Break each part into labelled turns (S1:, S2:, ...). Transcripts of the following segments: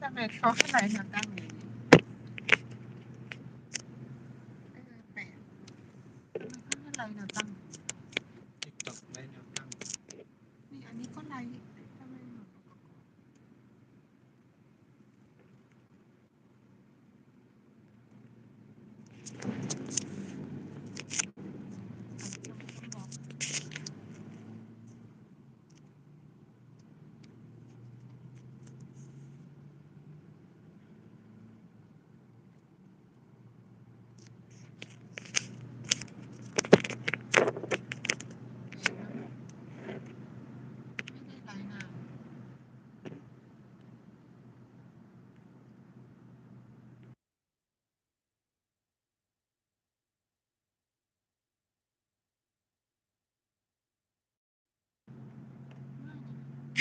S1: ทำไมเขาให้ไลน์แนวตั้งอย่างนี้เออแปลกทำไมเขาให้ไลน์แนวตั้งอย่างนี้
S2: ติ๊กต็อกได้แนวตั้ง
S1: นี่อันนี้ก็ไลน์ทำไมเหมือนอุปกรณ์ต้องบอก ไม่ได้ไลน์นานไม่
S2: ว่าจะดูทางเนี่ยเป็น
S1: แ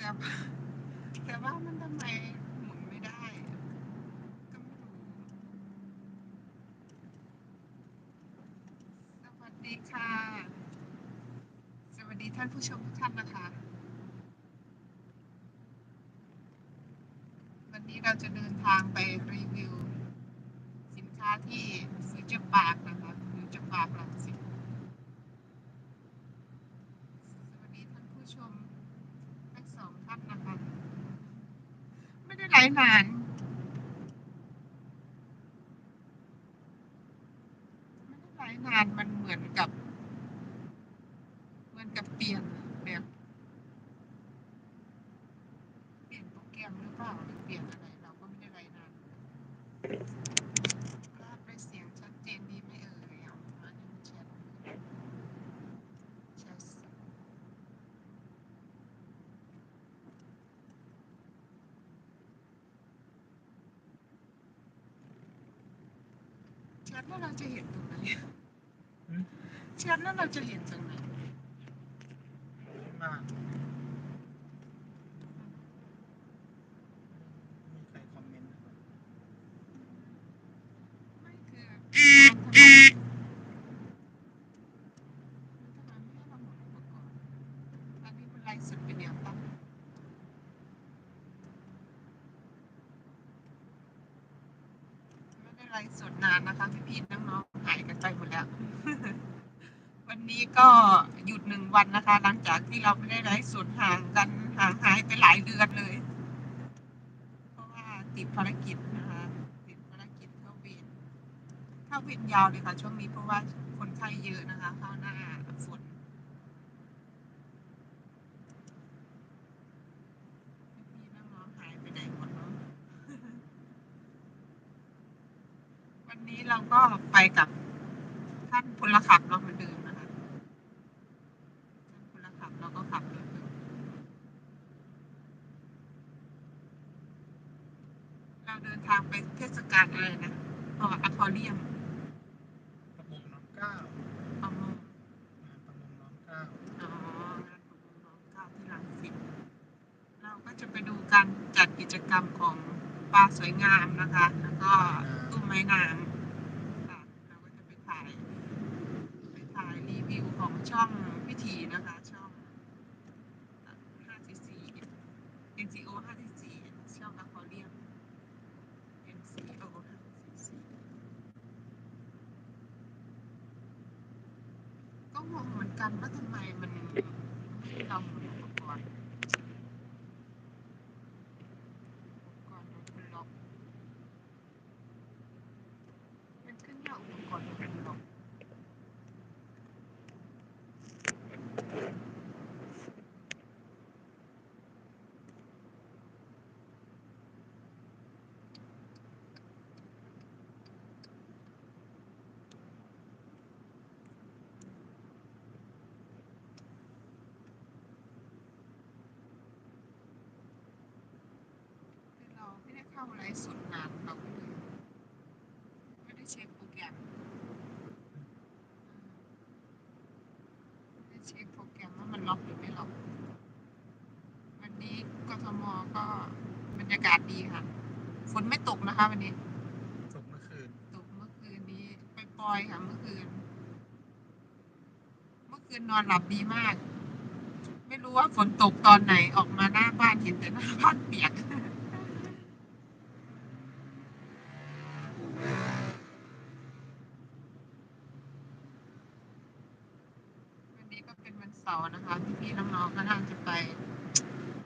S1: ต่ว่าแต่ว่ามันทำไมหมุนไม่ได้ก็ไม่รู้สวัสดีค่ะ สวัสดีท่านผู้ชมทุกท่านนะคะ วันนี้เราจะเดิน ทางไปรีวิว สินค้าที่ฟิวเจอร์ปาร์คนะคะฟิวเจอร์ปาร์คลังสิสวัสดีท่านผู้ชมทั้งสองท่านนะคะ ไม่ได้ไหลนานไม่ได้ไหลนานมันเหมือนกับ เหมือนกับเปลี่ยนแบบ เปลี่ยนโปรแกรมหรือเปล่าหรือเปลี่ยนอะไรเราก็ไม่ได้ไลฟ์นานภาพและเสียงชัดเจนดีไหมเอ่ยเอาอันนี้แชทแชท แชทแล้วเราจะเห็นตรงไหนแชทแล้วเราจะเห็นตรงไหน
S2: ข้างล่างมีใครคอมเมนต์นะครับ
S1: ไม่คือทำไมทำไมไม่ให้เราหมุนอุปกรณ์อันนี้มันไลฟ์สดเป็นแนวตั้งไม่ได้ไลฟ์สดนานนะคะพี่พี่ๆน้องๆหายกันไปหมดแล้ว วันนี้ก็หยุดหนึ่งวันนะคะ หลังจากที่เราไม่ได้ไลฟ์สดห่างกันห่างหายไปหลายเดือนเลย เพราะว่าติดภารกิจนะคะติดภารกิจเข้าเวรเข้าเวรยาวเลยค่ะ ช่วงนี้เพราะว่าคนไข้เยอะนะคะเข้าหน้าฝนพี่ๆน้องๆหายไปไหนหมดเนาะ วันนี้เรา ก็ไปกับท่านพลขับเราเหมือนเดิมนะคะท่านพลขับเราก็ขับรถอยู่เราเดินทางไปเทศกาลอะไรนะพออะคอเรียม
S2: ประมงน้ำเก้า
S1: ประมง
S2: งานประมงน้ำเก้า
S1: อ๋องานประมงน้องเก้าที่รังสิตเราก็จะไปดูการจัดกิจกรรมของปลาสวยงามนะคะ แล้วก็ตุ้มไม้น้ำค่ะเราก็จะไปถ่าย ไปถ่ายรีวิวของ ช่องพิธีนะคะ ช่อง 544 NGO 544ช่องอควาเรียม NCO 544ก็งงเหมือนกันว่าทำไมมันไม่ให้เราหมุนอุปกรณ์อุปกรณ์มันเป็นล็อกมันขึ้นว่าอุปกรณ์มันเป็นล็อก คือเราไม่ได้เข้าไลฟ์สดนานเราก็เลยไม่ได้เช็คโปรแกรมไม่ได้เช็คโปรแกรมว่ามันล็อกหรือไม่ล็อก วันนี้กทมก็บรรยากาศดีค่ะ ฝนไม่ตกนะคะวันนี้
S2: ตกเมื่อคืน
S1: ตกเมื่อคืนนี้ไปปล่อยค่ะเมื่อคืน เมื่อคืนนอนหลับดีมาก ไม่รู้ว่าฝนตกตอนไหนออกมาหน้าบ้านเห็นแต่หน้าบ้านเปียก วันนี้ ต่อนวันเสานะคะพี่ๆน้องๆก็น่าจะไป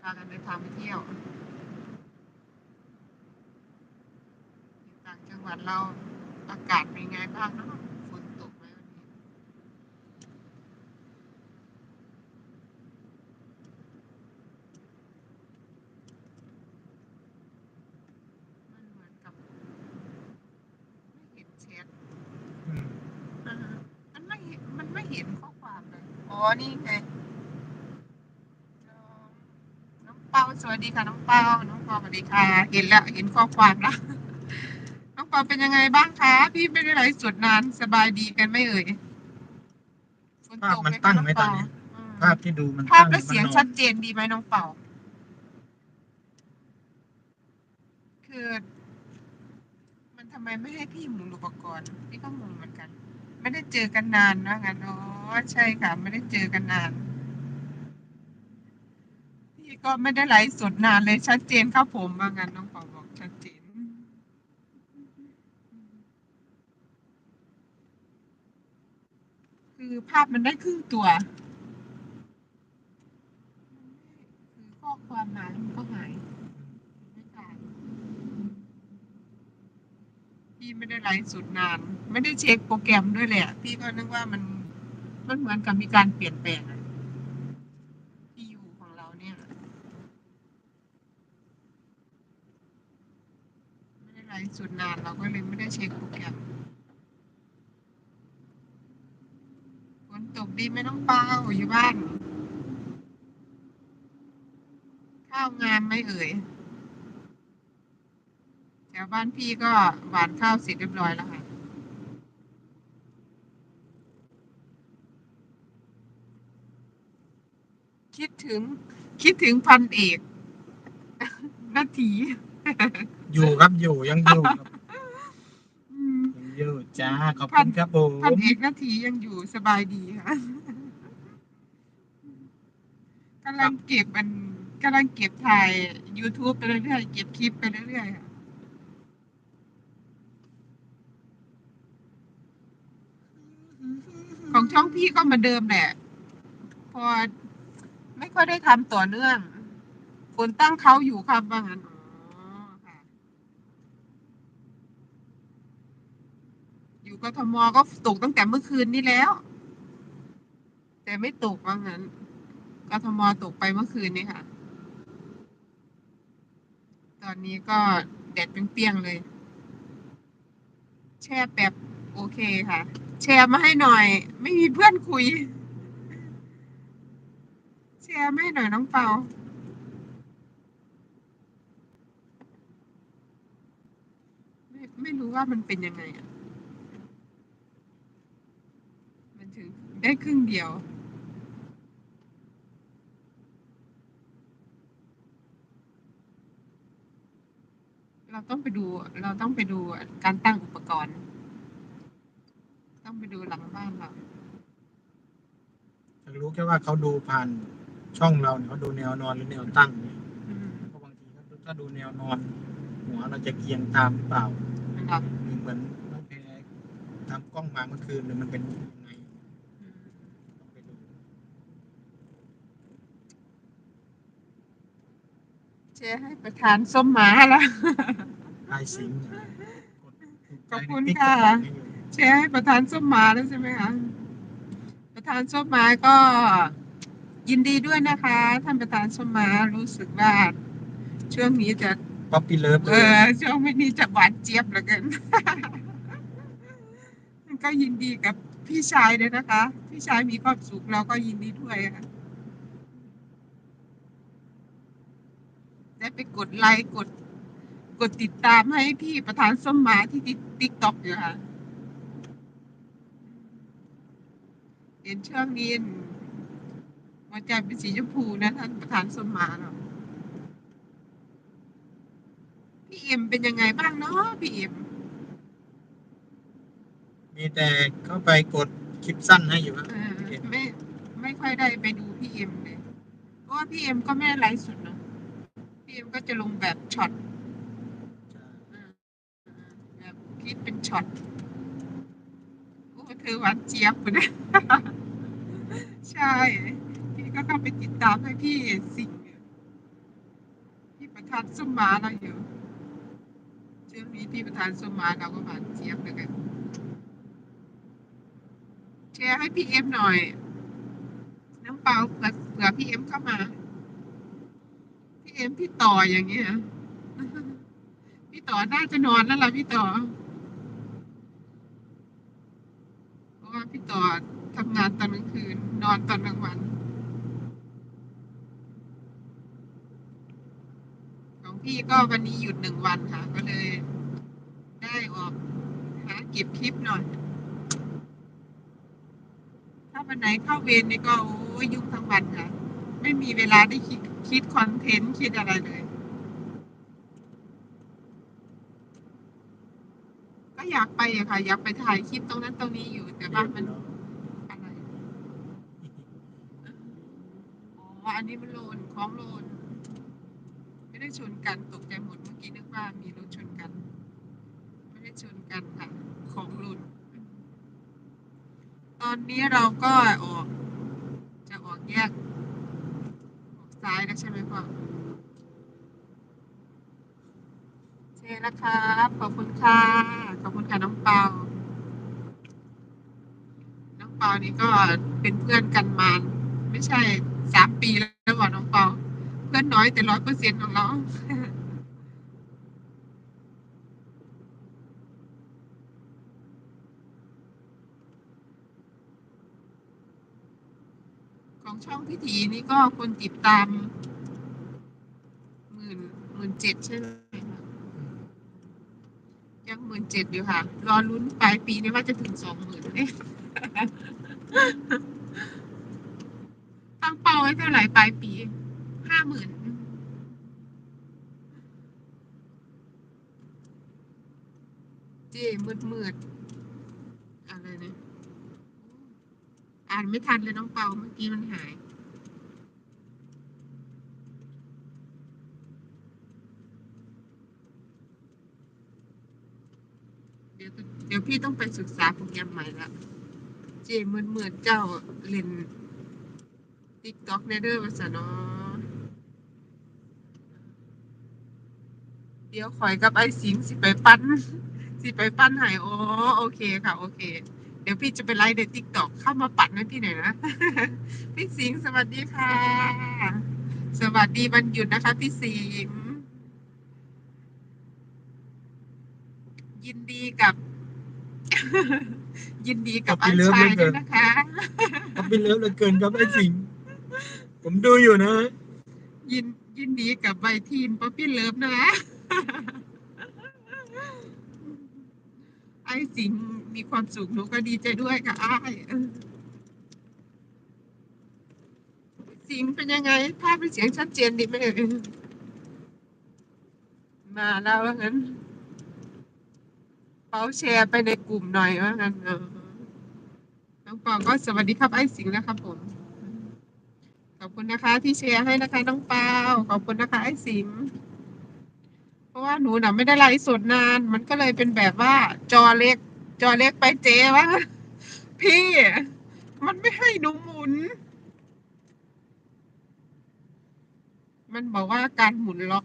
S1: พากันเดินทางไปเที่ยวต่างจังหวัดเราอากาศเป็นไงบ้างเนาะฝนตกไหมวันนี้ มันเหมือนกับ ไม่เห็นแชท
S2: อืม
S1: อ่าฮะมันไม่เห็นมันไม่เห็นข้อความเลย อ๋อ นี่ไงน้องน้องเปาสวัส ดีค่ะน้องเปาน้องเปาสวัสดีค่ะ เห็นแล้วเห็นข้อความแล้วน้องเปาเป็นยังไงบ้างคะ พี่ไม่ได้ไลฟ์สดนานสบายดีกันไหม่เอ่ยฝน
S2: ภา
S1: ต
S2: พ
S1: ก
S2: มัน
S1: ไหม
S2: ตั้
S1: คะ
S2: ง
S1: น้อง
S2: ไหมตอ
S1: เปาน
S2: นี้
S1: อืม
S2: ภาพที่ดูมัน
S1: ภาพ
S2: ตั้ง
S1: และเสียง
S2: มันนอน
S1: ชัดเจนดีไหมน้องเป่าคือ มันทำไมไม่ให้พี่หมุนอุปกรณ์พี่ก็งงเหมือนกัน ไม่ได้เจอกันนานนะงั้นอ๋อใช่ค่ะ ไม่ได้เจอกันนาน พี่ก็ไม่ได้ไลฟ์สดนานเลยชัดเจนครับผมว่างั้นน้องป่าบอกชัดเจน คือภาพมันได้ครึ่งตัว คือข้อความมาแล้วมันก็หายไม่ตายพี่ไม่ได้ไลฟ์สดนาน ไม่ได้เช็คโปรแกรมด้วยแหละ พี่ก็นึกว่ามันมันเหมือนกับมีการเปลี่ยนแปลงอะที่อยู่ของเราเนี่ย ไม่ได้ไลฟ์ สดนานเราก็เลยไม่ได้เช็คโปรแกรมฝนตกดีไหมน้องเปาอยู่บ้าน ข้าวงามไหมเอ่ยแถวบ้านพี่ก็หวานข้าวเสร็จเรียบร้อยแล้วค่ะคิดถึงคิดถึงพันเอก นาที
S2: อยู่ครับอยู่ยังอยู่ครับ
S1: อืม
S2: ยังอยู่จ้าขอบคุณครับผม
S1: พันเอกนาทียังอยู่สบายดีค่ะกำลังเก็บมันกำลังเก็บถ่าย YouTube ไปเรื่อยๆเก็บคลิปไปเรื่อยๆค่ะของช่องพี่ก็เหมือนเดิมแหละ พอ ไม่ค่อยได้ทำต่อเนื่องฝนตั้งเขาอยู่ครับว่างั้นอ๋อค่ะ อยู่ กทมก็ตกตั้งแต่เมื่อคืนนี้แล้ว แต่ไม่ตกว่างั้นกทมตกไปเมื่อคืนนี้ค่ะ ตอนนี้ก็แดดเปรี้ยงๆเลย แช่แป๊บโอเคค่ะ แชร์มาให้หน่อย ไม่มีเพื่อนคุย แชร์มาให้หน่อยน้องเปาไม่ไม่รู้ว่ามันเป็นยังไงอะ มันถึง ได้ครึ่งเดียว เราต้องไปดู เราต้องไปดูการตั้งอุปกรณ์ ต้องไปดูหลังบ้านเรา
S2: อยากรู้แค่ว่าเขาดูผ่านช่องเราเนี่ยเขาดูแนวนอนหรือแนวตั้งเนี่ย
S1: อืม
S2: เพราะบางทีถ้าดูแนวนอน หัวเราจะเกียงตามหรือเปล่า
S1: นะครับ
S2: หรือเหมือนน้องแพรทำกล้องมาเมื่อคืนหรือมันเป็นยังไง
S1: อืม
S2: ต้องไปดู
S1: แชร์ให้ประธานส้มหมาแล้ว
S2: ไอสิงห์นะกดถูกใจ
S1: ขอบคุณ
S2: ใน TikTok
S1: ค่ะ
S2: นี่อยู่
S1: แชร์ให้ประธานส้มหมาแล้วใช่ไหมคะ ประธานส้มหมาก็ ยินดีด้วยนะคะ ท่านประธานส้มหมารู้สึกว่าช่วงนี้จะ
S2: ป๊อปปี้เลิฟ
S1: เออช่วงนี้จะหวานเจี๊ยบเหลือเกิน ก็ยินดีกับพี่ชายด้วยนะคะ พี่ชายมีความสุขเราก็ยินดีด้วยค่ะได้ไป กดไลค์กด กดติดตามให้พี่ประธานส้มหมาที่ติ๊กต็อกอยู่ค่ะเห็นช่วงนี้หัวใจเป็นสีชมพูนะท่านประธานสมมาเนาะพี่เอ็มเป็นยังไงบ้างเนาะพี่เอ็ม
S2: มีแต่เข้าไปกดคลิปสั้นให้อยู่ครับ
S1: เออไม่ไม่ค่อยได้ไปดูพี่เอ็มเลยเพราะว่าพี่เอ็มก็ไม่ได้ไลฟ์สดเนาะ พี่เอ็มก็จะลงแบบช็อตแบบคลิปเป็นช็อตโอ้เธอหวานเจี๊ยบเลยใช่ พี่ก็เข้าไปติดตามให้พี่สิงพี่ประธานสมมาเราอยู่ช่วงนี้พี่ประธานสมมาเราก็หวานเจี๊ยบเลยกันแชร์ให้พี่เอ็มหน่อย น้ำเปล่าเผื่อพี่เอ็มเข้ามา พี่เอ็มพี่ต่ออย่างเงี้ยพี่ต่อน่าจะนอนแล้วล่ะพี่ต่อ เพราะว่าพี่ต่อทำงานตอนกลางคืน นอนตอนกลางวัน ของพี่ก็วันนี้หยุดหนึ่งวันค่ะ ก็เลย ได้ออกหาเก็บคลิปหน่อย ถ้าวันไหนเข้าเวรนี่ก็โอ้ยยุ่งทั้งวันค่ะ ไม่มีเวลาได้คิดคิดคอนเทนต์คิดอะไรเลย ก็อยากไปอะค่ะ อยากไปถ่ายคลิปตรงนั้นตรงนี้อยู่แต่ว่ามันอะไรอ๋ออันนี้มันโลนของโลน ไม่ได้ชนกันตกใจหมดเมื่อกี้นึกว่ามีรถชนกัน ไม่ได้ชนกันค่ะ ของโลนตอนนี้เราก็ออก จะออกแยก แล้วใช่ไหมพ่อเชแล้วครับขอบคุณค่ะขอบคุณค่ะน้องเปาน้องเปานี่ก็เป็นเพื่อนกันมาไม่ใช่สามปีแล้วว่ะน้องเปาเพื่อนน้อยแต่ร้อยเปอร์เซ็นต์ของเรา ของช่องพิธีนี่ก็คนติดตามหมื่นหมื่นเจ็ดใช่ไหมคะยังหมื่นเจ็ดอยู่ค่ะ รอลุ้นปลายปีนี้ว่าจะถึงสองหมื่นเอ๊ะตั้งเป้าไว้เท่าไหร่ปลายปีห้าหมื่นเจมืดมืดๆอะไรเนี่ย อ่านไม่ทันเลยน้องเปาเมื่อกี้มันหาย เดี๋ยวเดี๋ยวพี่ต้องไปศึกษาโปรแกรมใหม่ละเจเหมือนเหมือนเจ้าเล่นติ๊กต็อกในเด้อภาษาเนาะเดี๋ยวข่อยกับไอ้สิงสิไปปั้น สิไปปั้นใหายอ๋อโอเคค่ะ โอเค เดี๋ยวพี่จะไปไลฟ์ในติ๊กต็อกเข้ามาปัดให้พี่หน่อยนะ พี่สิงห์สวัสดีค่ะ สวัสดีวันหยุดนะคะ พี่สิงห์ยินดีกับ ยินดีกับไอ้ชายด้วยนะคะ
S2: เขาเป็นเลิฟเหลือเกินครับไอ้สิงห์ผมดูอยู่นะ
S1: ยินยินดีกับใบทีมป๊อปปี้เลิฟนะ ไอ้สิงมีความสุขหนูก็ดีใจด้วยค่ะอ้ายสิงเป็นยังไง ภาพเป็นเสียงชัดเจนดีไหมเอ่ยมาแล้วว่างั้นเปาแชร์ไปในกลุ่มหน่อยว่างั้นเออน้องปอก็สวัสดีครับไอ้สิงห์นะครับผม ขอบคุณนะคะที่แชร์ให้นะคะน้องเปาขอบคุณนะคะไอ้สิม เพราะว่าหนูน่ะไม่ได้ไลฟ์สดนาน มันก็เลยเป็นแบบว่าจอเล็ก จอเล็กไปเจ๊ว่าพี่ มันไม่ให้หนูหมุน มันบอกว่าการหมุนล็อก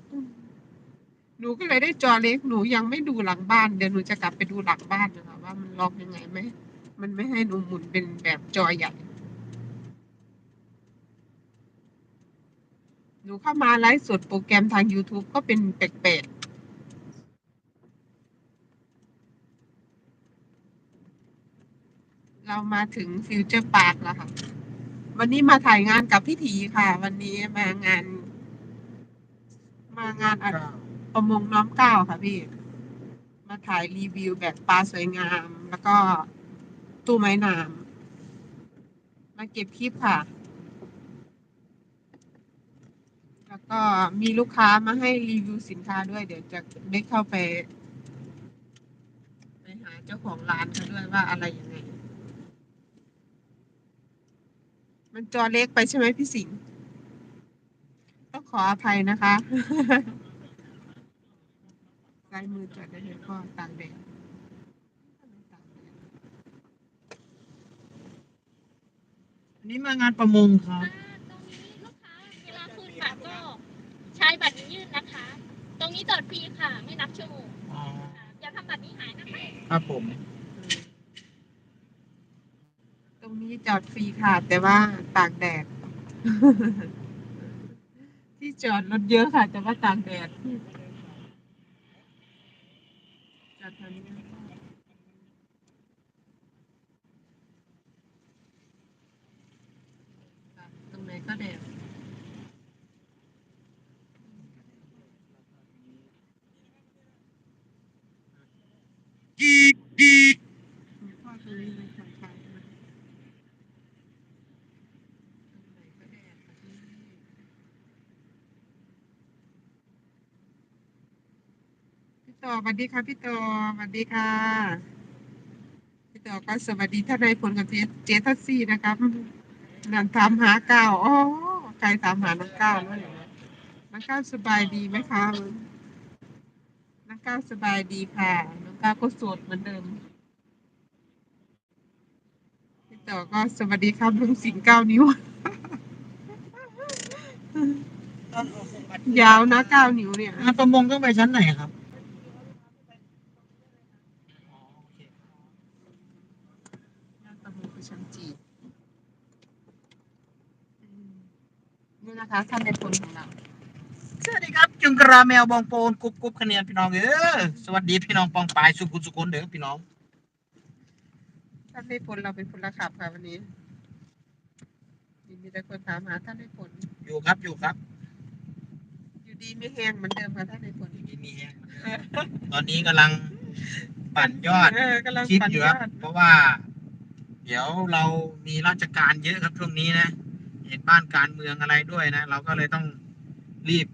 S1: หนูก็เลยได้จอเล็ก หนูยังไม่ดูหลังบ้าน เดี๋ยวหนูจะกลับไปดูหลังบ้านนะคะว่ามันล็อกยังไงไหม มันไม่ให้หนูหมุนเป็นแบบจอใหญ่หนูเข้ามาไลฟ์สดโปรแกรมทาง YouTube ก็เป็นแปลกๆ เรามาถึงฟิวเจอร์พาร์คแล้วค่ะ วันนี้มาถ่ายงานกับพี่ถีค่ะ วันนี้มางาน มางานอะประมงน้อมเกล้าค่ะพี่ มาถ่ายรีวิวแบบปลาสวยงาม แล้วก็ตู้ไม้น้ำมาเก็บคลิปค่ะ แล้วก็มีลูกค้ามาให้รีวิวสินค้าด้วย เดี๋ยวจะได้เข้าไป ไปหาเจ้าของร้านเขาด้วยว่าอะไรยังไง มันจอเล็กไปใช่ไหมพี่สิงห์ต้องขออภัยนะคะซ้ายมือจอดได้เลยก็ตากแดดตากแดด
S2: อันนี้มางานประมงครับ
S3: อ่าตรงนี้ลูกค้าเวลาขึ้นบัตรก็ใช้บัตรนี้ยื่นนะคะ ตรงนี้จอดฟรีค่ะ ไม่นับชั่วโมง
S2: อ๋อ
S3: อ่าอย่าทำบัตรนี้หายนะคะ
S2: ครับผม
S1: ต รงนี้จอดฟรีค่ะ แต่ว่าตากแดด ที่จอดรถเยอะค่ะ แต่ว่าตากแดดจอดแถวนี้นะคะตรงไหนก็แดดพ่อตรงนี้เลยค่ะค่ะตรงไหนก็แดดค่ะที่นี่ พี่ต่อสวัสดีค่ะพี่ต่อสวัสดีค่ะ พี่ต่อก็สวัสดีท่านนายพลกับเจเจทัสซี่นะครับนั่นถามหาก้าวอ๋อใครถามหาน้องก้าวแล้วเหรอน้องก้าวสบายดีไหมคะน้องก้าวสบายดีค่ะน้องก้าวก็โสดเหมือนเดิมพี่ต่อก็สวัสดีครับลุงสิงห์เก้านิ้วยาวนะเก้านิ้วเนี่ย
S2: งานประมงต้องไปชั้นไหนครับอ๋อโอเค
S1: น่า ตะมูคือชั้นจีอืมนี่นะคะท่านในพลของเรา
S2: สวัสดีครับจุงกราแมวบองโปนกุ๊บกุ๊บคะแนนพี่น้องเออสวัสดีพี่น้องปองปายสุขุมสุขนเด้อพี่น้อง
S1: ท่านในพลเราเป็นพลขับค่ะวันนี้มีแต่คนถามหาท่านในพล
S2: อยู่ครับอยู่ครับ
S1: อยู่ดีไม่แห้งเหมือนเดิมค่ะท่านในพล
S2: ที่นี่แห้งตอนนี้กำลังปั่นยอด
S1: เออกำลัง
S2: คลิป
S1: ปั่น
S2: อยู่
S1: ย
S2: ค
S1: อ
S2: รับ
S1: ด
S2: เพราะว่า เดี๋ยวเรามีราชการเยอะครับช่วงนี้นะ เห็นบ้านการเมืองอะไรด้วยนะ เราก็เลยต้องรีบ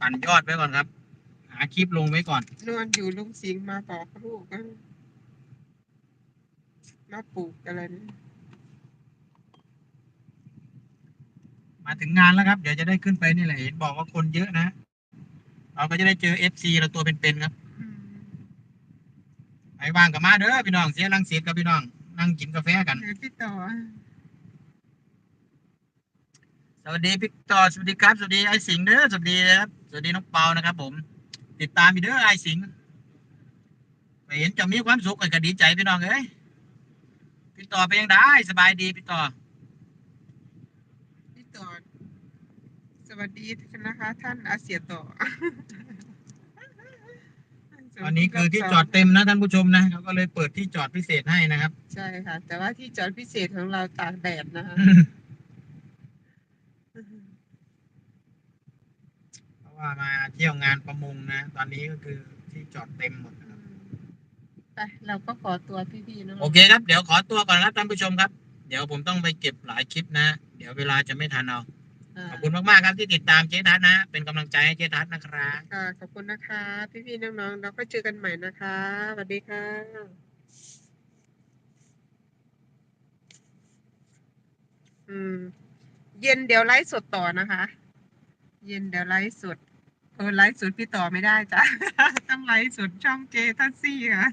S2: ปั่นยอดไว้ก่อนครับ หาคลิปลงไว้ก่อน
S1: นอนอยู่ลุงสิงห์มาบอกลูกว่ามาปลูกอะไรนี่
S2: มาถึงงานแล้วครับ เดี๋ยวจะได้ขึ้นไปนี่แหละเห็นบอกว่าคนเยอะนะเราก็จะได้เจอเอฟซีเราตัวเป็นๆครับ
S1: อืม
S2: ไปว่างกับมาเด้อพี่น้องเสียรังสีกับพี่น้อง นั่งกินกาแฟกัน
S1: เออพี่ต่อ
S2: สวัสดีพี่ต่อสวัสดีครับสวัสดีไอ้สิงห์เด้อสวัสดีนะครับสวัสดีน้องเปานะครับ ผม ติดตามพี่เด้อไอ้สิงห์ไปเห็นเจะมีความสุขก็ดีใจพี่น้องเอ้ยพี่ต่อเป็นยังได้สบายดีพี่ต่อ
S1: พี่ต่อสวัสดีนะคะ ท่านอาเซียต่อ
S2: วันนี้คือที่จอดเต็มนะท่านผู้ชมนะเขาก็เลยเปิดที่จอดพิเศษให้นะครับ
S1: ใช่ค่ะ แต่ว่าที่จอดพิเศษของเราตากแดดนะคะ
S2: เพราะว่ามาเที่ยวงานประมงนะ ตอนนี้ก็คือที่จอดเต็มหมดนะครับ
S1: ไปเราก็ขอตัวพี่ๆเนาะ
S2: โอเคครับ เดี๋ยวขอตัวก่อนครับท่านผู้ชมครับ เดี๋ยวผมต้องไปเก็บหลายคลิปนะ เดี๋ยวเวลาจะไม่ทันเอา
S1: อ่า
S2: ขอบคุณมากๆครับที่ติดตามเจ๊ทัศน์นะเป็นกำลังใจให้เจ๊ทัศน์นะครับ
S1: ค่ะขอบคุณนะคะ พี่ๆน้องๆเราก็เจอกันใหม่นะคะสวัสดีค่ะอืม เย็นเดี๋ยวไลฟ์สดต่อนะคะ เย็นเดี๋ยวไลฟ์สดเออไลฟ์สดพี่ต่อไม่ได้จ้ะต้องไลฟ์สดช่องเจทัสซี่ค่ะ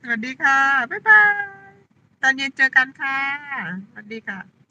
S1: สวัสดีค่ะบ๊ายบายตอนเย็นเจอกันค่ะสวัสดีค่ะ